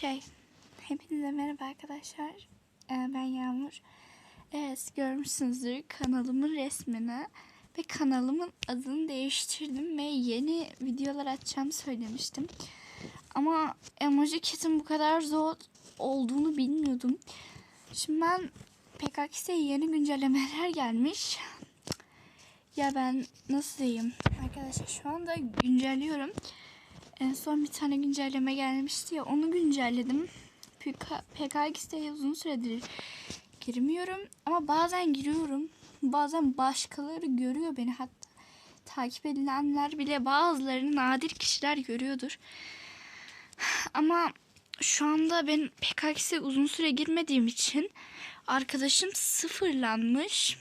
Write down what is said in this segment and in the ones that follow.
Şey, hepinize merhaba arkadaşlar. Ee, ben Yağmur. Evet, görmüşsünüzdür kanalımın resmini ve kanalımın adını değiştirdim ve yeni videolar açacağım söylemiştim. Ama emoji kit'in bu kadar zor olduğunu bilmiyordum. Şimdi ben PKX'e yeni güncellemeler gelmiş. Ya ben nasıl diyeyim? Arkadaşlar şu anda güncelliyorum. En son bir tane güncelleme gelmişti ya onu güncelledim. PKX'de uzun süredir girmiyorum ama bazen giriyorum. Bazen başkaları görüyor beni hatta takip edilenler bile bazılarını nadir kişiler görüyordur. Ama şu anda ben PKX'e uzun süre girmediğim için arkadaşım sıfırlanmış.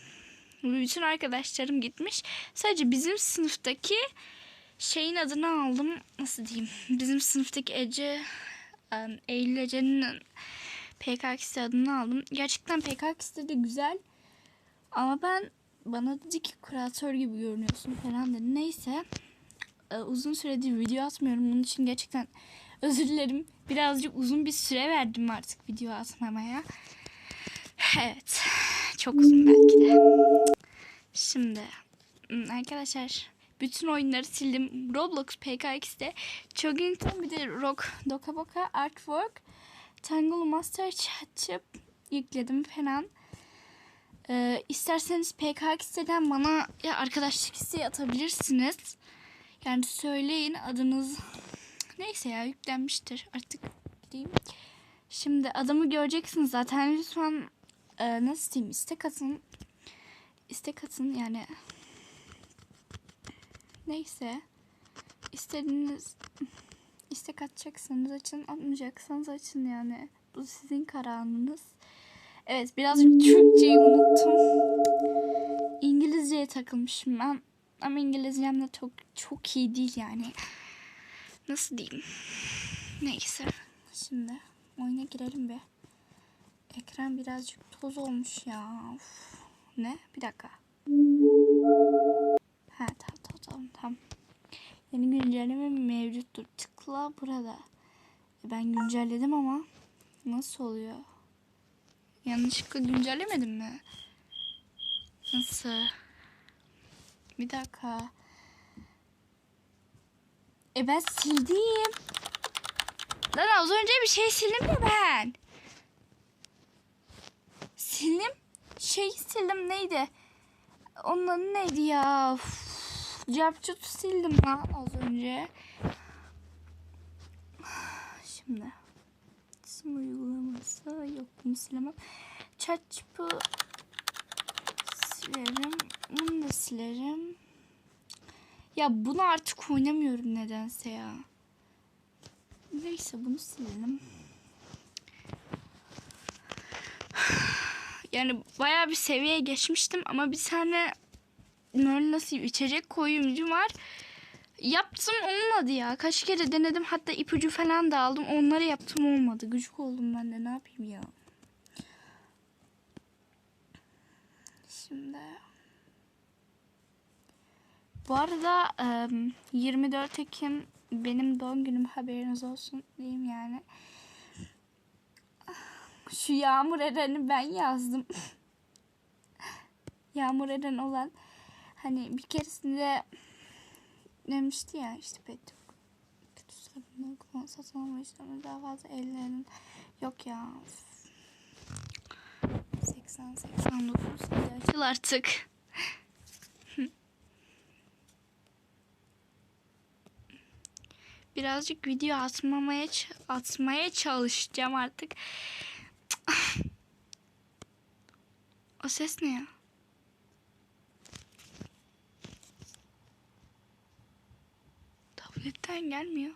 Bütün arkadaşlarım gitmiş. Sadece bizim sınıftaki şeyin adını aldım. Nasıl diyeyim? Bizim sınıftaki Ece Eylül Ece'nin PKX adını aldım. Gerçekten PKX de güzel. Ama ben bana dedi ki kuratör gibi görünüyorsun falan dedi. Neyse. Ee, uzun süredir video atmıyorum. Bunun için gerçekten özür dilerim. Birazcık uzun bir süre verdim artık video atmamaya. Evet. Çok uzun belki de. Şimdi arkadaşlar bütün oyunları sildim. Roblox PKX'de Chuggington bir de Rock Doka Boka Artwork Tangle Master Chat'ı yükledim falan. Ee, isterseniz PKX'den bana ya arkadaşlık isteği atabilirsiniz. Yani söyleyin adınız neyse ya yüklenmiştir artık gideyim. Şimdi adamı göreceksiniz zaten lütfen e, nasıl diyeyim istek atın. İstek atın yani Neyse. İstediğiniz istek atacaksanız açın, atmayacaksanız açın yani. Bu sizin kararınız. Evet birazcık Türkçeyi unuttum. İngilizceye takılmışım ben. Ama İngilizcem de çok çok iyi değil yani. Nasıl diyeyim? Neyse. Şimdi oyuna girelim be. Ekran birazcık toz olmuş ya. Of. Ne? Bir dakika. Ha tamam tamam. Yeni güncelleme mevcuttur. Tıkla burada. E, Ben güncelledim ama nasıl oluyor? Yanlışlıkla güncellemedim mi? Nasıl? Bir dakika. E ben sildim. Lan az önce bir şey sildim ya ben. Sildim. Şey sildim neydi? Onun adı neydi ya? Uf. Capcut sildim lan az önce. Şimdi isim uygulaması yok bunu silemem. Çaçpı silerim. Bunu da silerim. Ya bunu artık oynamıyorum nedense ya. Neyse bunu silelim. Yani bayağı bir seviyeye geçmiştim ama bir tane böyle nasıl içecek koyumcu var. Yaptım olmadı ya. Kaç kere denedim. Hatta ipucu falan da aldım. Onları yaptım olmadı. Gıcık oldum ben de. Ne yapayım ya. Şimdi. Bu arada 24 Ekim benim doğum günüm haberiniz olsun diyeyim yani. Şu Yağmur Eren'i ben yazdım. Yağmur Eren olan hani bir keresinde demişti ya işte pet kötü sorumluluk satın alma daha fazla ellerinin yok ya 80 89 hadi açıl artık. Birazcık video atmamaya atmaya çalışacağım artık. O ses ne ya Tabletten gelmiyor.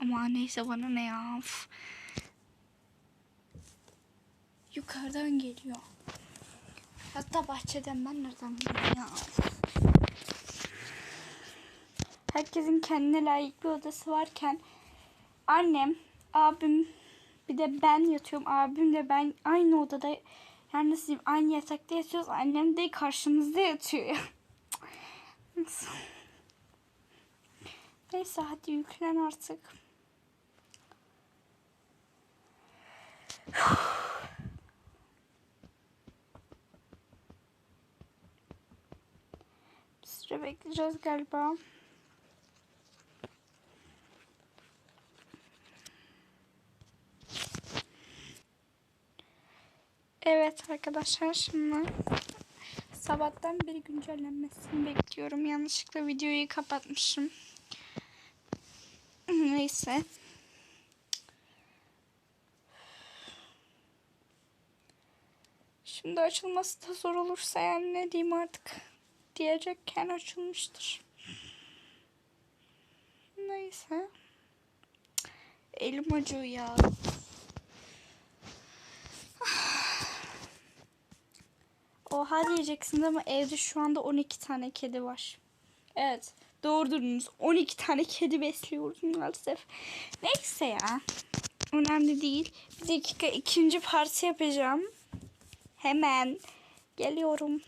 Ama neyse bana ne ya. Uf. Yukarıdan geliyor. Hatta bahçeden ben nereden bileyim ya. Herkesin kendine layık bir odası varken annem, abim bir de ben yatıyorum. Abim de ben aynı odada yani nasıl diyeyim aynı yatakta yatıyoruz. Annem de karşımızda yatıyor. Neyse hadi yüklen artık. Bir süre bekleyeceğiz galiba. Evet arkadaşlar şimdi sabahtan beri güncellenmesini bekliyorum. Yanlışlıkla videoyu kapatmışım. Neyse. Şimdi açılması da zor olursa yani ne diyeyim artık diyecekken açılmıştır. Neyse. Elim acıyor ya. Oha diyeceksiniz ama evde şu anda 12 tane kedi var. Evet doğru duydunuz. 12 tane kedi besliyoruz maalesef. Neyse ya. Önemli değil. Bir dakika ikinci parti yapacağım. Hemen geliyorum.